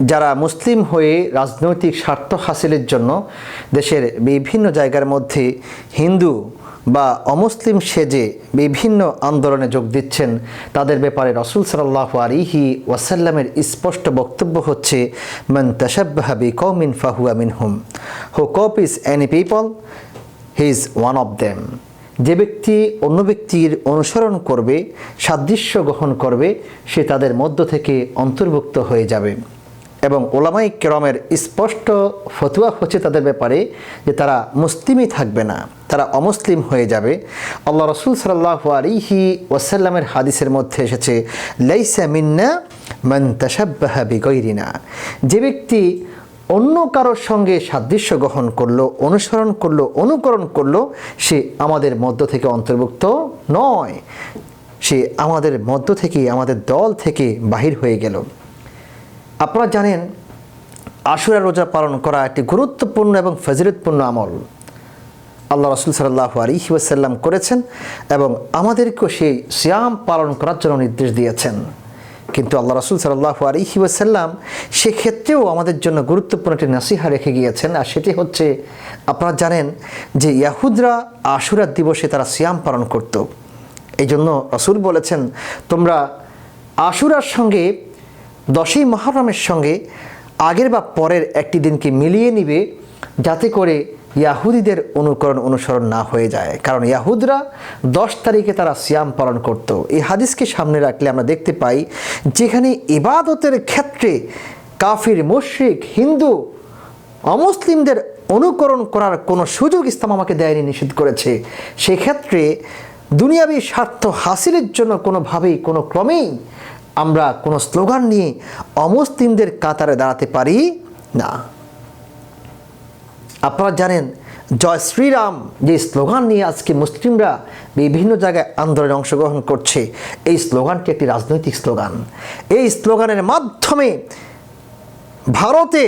যারা মুসলিম হয়ে রাজনৈতিক স্বার্থ হাসিলের জন্য দেশের বিভিন্ন জায়গার মধ্যে হিন্দু বা অমুসলিম সেজে বিভিন্ন আন্দোলনে যোগ দিচ্ছেন, তাদের ব্যাপারে রসুল সাল্লাহ আলিহি ওয়াসাল্লামের স্পষ্ট বক্তব্য হচ্ছে, মান তাসাব্বাহাবি কৌমিন ফাহুয়া মিনহুম। Who cop is any people he is one of them যে ব্যক্তি অন্য ব্যক্তির অনুসরণ করবে, সাদৃশ্য গ্রহণ করবে, সে তাদের মধ্য থেকে অন্তর্ভুক্ত হয়ে যাবে। এবং ওলামাই কেরমের স্পষ্ট ফতুয়া হচ্ছে তাদের ব্যাপারে যে তারা মুসলিমই থাকবে না, তারা অমুসলিম হয়ে যাবে। আল্লাহ রসুল সাল্লাহ আলিহি ওয়াসাল্লামের হাদিসের মধ্যে এসেছে, লাইসা মিন্না মান বিগৈরিনা যে ব্যক্তি অন্য কারোর সঙ্গে সাদৃশ্য গ্রহণ করল, অনুসরণ করল, অনুকরণ করল, সে আমাদের মধ্য থেকে অন্তর্ভুক্ত নয়। সে আমাদের মধ্য থেকে আমাদের দল থেকে বাহির হয়ে গেল। আপনারা জানেন, আশুরা রোজা পালন করা একটি গুরুত্বপূর্ণ এবং ফজিলতপূর্ণ আমল। আল্লাহ রসুল সাল্লাহ আলহি করেছেন এবং আমাদেরকেও সেই সিয়াম পালন করার জন্য নির্দেশ দিয়েছেন। কিন্তু আল্লাহ রসুল সাল্লাহ আলহি সেক্ষেত্রেও আমাদের জন্য গুরুত্বপূর্ণ একটি নাসিহা রেখে গিয়েছেন, আর সেটি হচ্ছে, আপনারা জানেন যে ইয়াহুদরা আশুরার দিবসে তারা সিয়াম পালন করত। এই জন্য রসুল বলেছেন, তোমরা আশুরার সঙ্গে দশই মহরমের সঙ্গে আগের বা পরের একটি দিনকে মিলিয়ে নিবে যাতে করে ইয়াহুদিদের অনুকরণ অনুসরণ না হয়ে যায়। কারণ ইয়াহুদরা দশ তারিখে তারা সিয়াম পালন করত। এই হাদিসকে সামনে রাখলে আমরা দেখতে পাই, যেখানে ইবাদতের ক্ষেত্রে কাফির, মুশ্রিক, হিন্দু, অমুসলিমদের অনুকরণ করার কোনো সুযোগ ইসলাম আমাকে দেয়নি নিষেধ করেছে। সেক্ষেত্রে দুনিয়াবী স্বার্থ হাসিলের জন্য কোনোভাবেই, কোনো ক্রমেই আমরা কোনো স্লোগান নিয়ে অমুসলিমদের কাতারে দাঁড়াতে পারি না। আপনারা জানেন, জয় শ্রীরাম যে স্লোগান নিয়ে আজকে মুসলিমরা বিভিন্ন জায়গায় আন্দোলনে অংশগ্রহণ করছে, এই স্লোগানটি একটি রাজনৈতিক স্লোগান। এই স্লোগানের মাধ্যমে ভারতে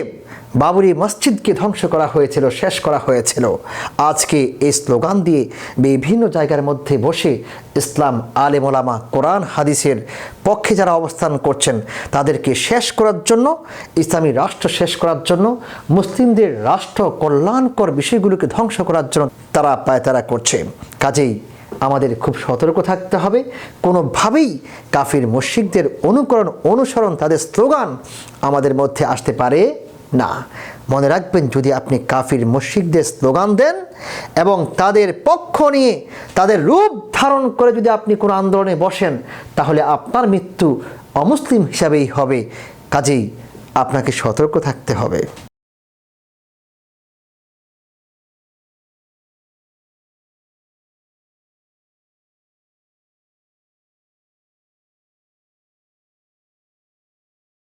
বাবরি মসজিদকে ধ্বংস করা হয়েছিল, শেষ করা হয়েছিল। আজকে এই স্লোগান দিয়ে বিভিন্ন জায়গার মধ্যে বসে ইসলাম আলেমোলামা কোরআন হাদিসের পক্ষে যারা অবস্থান করছেন, তাদেরকে শেষ করার জন্য, ইসলামী রাষ্ট্র শেষ করার জন্য, মুসলিমদের রাষ্ট্র কল্যাণকর বিষয়গুলোকে ধ্বংস করার জন্য তারা পায়তারা করছে। কাজেই আমাদের খুব সতর্ক থাকতে হবে। কোনোভাবেই কাফির মসজিদদের অনুকরণ, অনুসরণ, তাদের স্লোগান আমাদের মধ্যে আসতে পারে না। মনে রাখবেন, যদি আপনি কাফির মসজিদদের স্লোগান দেন এবং তাদের পক্ষ নিয়ে তাদের রূপ ধারণ করে যদি আপনি কোনো আন্দোলনে বসেন, তাহলে আপনার মৃত্যু অমুসলিম হিসাবেই হবে। কাজেই আপনাকে সতর্ক থাকতে হবে।